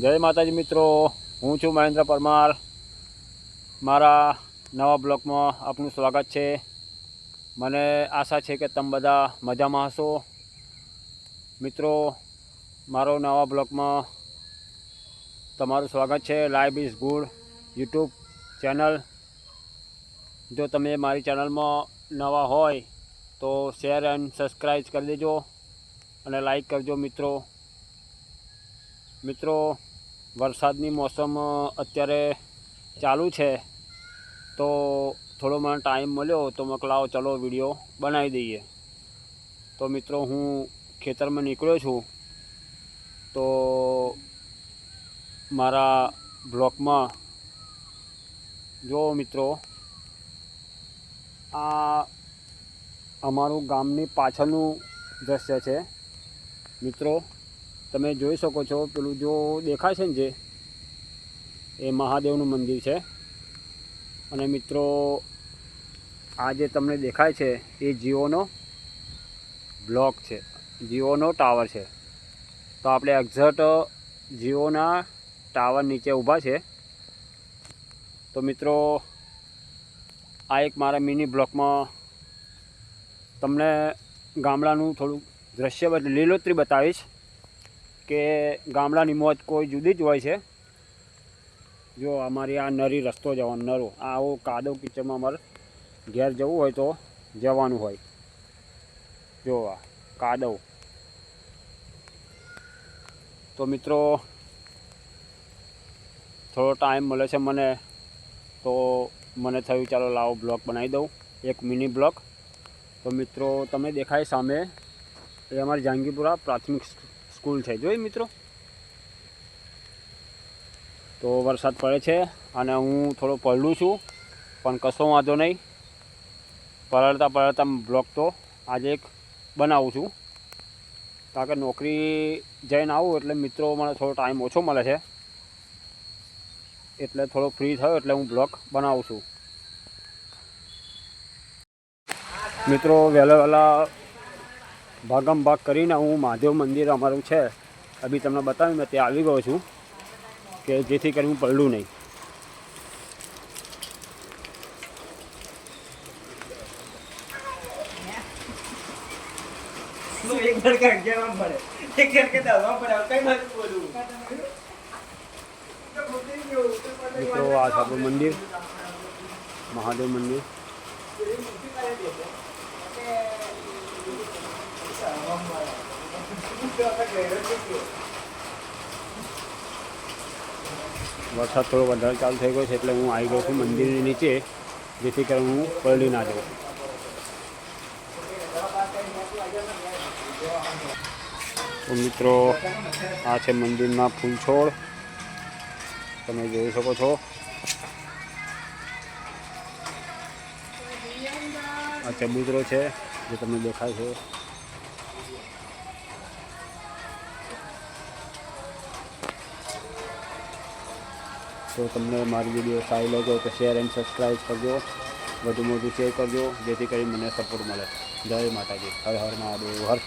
જય માતાજી મિત્રો, હું છું મહેન્દ્ર પરમાર. મારા નવા બ્લોગમાં આપનું સ્વાગત છે. મને આશા છે કે તમે બધા મજામાં હશો. મિત્રો, મારો નવા બ્લોગમાં તમારું સ્વાગત છે. Live is good YouTube channel. જો તમે મારી ચેનલમાં નવા હોય તો શેર એન્ડ સબસ્ક્રાઈબ કરી દેજો અને લાઈક કરજો મિત્રો. મિત્રો, વરસાદની મોસમ અત્યારે ચાલુ છે. તો થોડો મને ટાઈમ મળ્યો, તો મેં લાવો, ચલો, વીડિયો બનાવી દઈએ. તો મિત્રો, હું ખેતરમાં નીકળ્યો છું. તો મારા બ્લોકમાં, જો મિત્રો, આ અમારું ગામની પાછળનું દ્રશ્ય છે. મિત્રો તમે જોઈ શકો છો, પેલું જો દેખાય છે ને જે, એ મહાદેવનું મંદિર છે. અને મિત્રો, આ જે તમને દેખાય છે, એ જીઓનો બ્લોક છે, જીઓનો ટાવર છે. તો આપણે એક્ઝેક્ટ જીઓના ટાવર નીચે ઊભા છે. તો મિત્રો, આ એક મારા મિની બ્લોકમાં તમને ગામડાનું થોડું દ્રશ્ય લીલોતરી બતાવીશ. કે ગામડાની મોજ કોઈ જુદી જ હોય છે. જો અમારી આ નરી રસ્તો જવાનો નરો. આવો કાદવ કિચનમાં અમારે ઘેર જવું હોય તો જવાનું હોય. જો આ કાદવ. તો મિત્રો, થોડો ટાઈમ મળે છે મને, તો મને થયું ચાલો લાવો બ્લોગ બનાવી દઉં, એક મિની બ્લોગ. તો મિત્રો, તમે દેખાય સામે, એ અમારી જહાંગીરપુરા પ્રાથમિક સ્કૂલ છે. જોઈ મિત્રો? તો વરસાદ પડે છે અને હું થોડો પલળું છું, પણ કશો વાંધો નહીં. પલળતા પલળતા બ્લોક તો આજે એક બનાવું છું. કારણ કે નોકરી જઈને આવું એટલે મિત્રો મને થોડો ટાઈમ ઓછો મળે છે. એટલે થોડો ફ્રી થયો એટલે હું બ્લોક બનાવું છું. મિત્રો, વહેલા વહેલા ભાગમ ભાગ કરીને હું મહાદેવ મંદિર અમારું છે અભી તમને બતાવ્યું મેં ત્યાં આવી ગયો છું કે જેથી કરીને હું પલડું નહીં. એક ધડકા અગિયારમાં પડે? એક ધડકે દસમાં પડે કઈ બાજુ બોલું મિત્રો આ છે મંદિર મહાદેવ મંદિર. વરસાદ થોડો વધારે ચાલુ થઈ ગયો છે એટલે હું આવી ગયો છું મંદિરની નીચે, જેથી કરીને હું પલળી ના જાઉં. મિત્રો, આ છે મંદિરના ફૂલ છોડ તમે જોઈ શકો છો. આ ચબૂતરો છે, જે તમને દેખાય છે. તો તમને મારી વીડિયો સારી લાગ્યો તો શેર એન્ડ સબસ્ક્રાઈબ કરજો. વધુ વધુ શેર કરજો. જેથી કરી મને સપોર્ટ મળે. જય માતાજી. હર હર મહાદેવ. હર